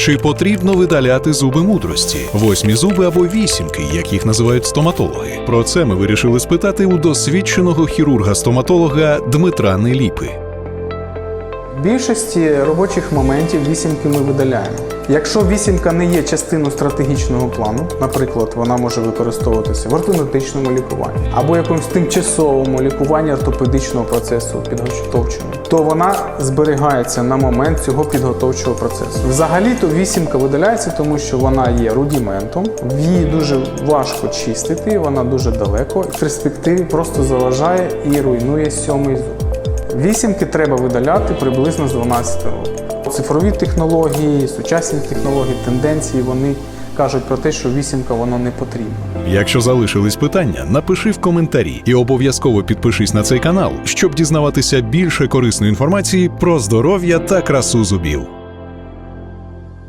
Чи потрібно видаляти зуби мудрості, восьмі зуби або вісімки, як їх називають стоматологи? Про це ми вирішили спитати у досвідченого хірурга-стоматолога Дмитра Неліпи. Більшості робочих моментів вісімки ми видаляємо. Якщо вісімка не є частиною стратегічного плану, наприклад, вона може використовуватися в ортодонтичному лікуванні або якомусь тимчасовому лікуванні ортопедичного процесу підготовчого, то вона зберігається на момент цього підготовчого процесу. Взагалі то вісімка видаляється, тому що вона є рудіментом, її дуже важко чистити, вона дуже далеко в перспективі просто заважає і руйнує сьомий зуб. Вісімки треба видаляти приблизно з 12 років. Цифрові технології, сучасні технології, тенденції вони кажуть про те, що вісімка воно не потрібна. Якщо залишились питання, напиши в коментарі і обов'язково підпишись на цей канал, щоб дізнаватися більше корисної інформації про здоров'я та красу зубів.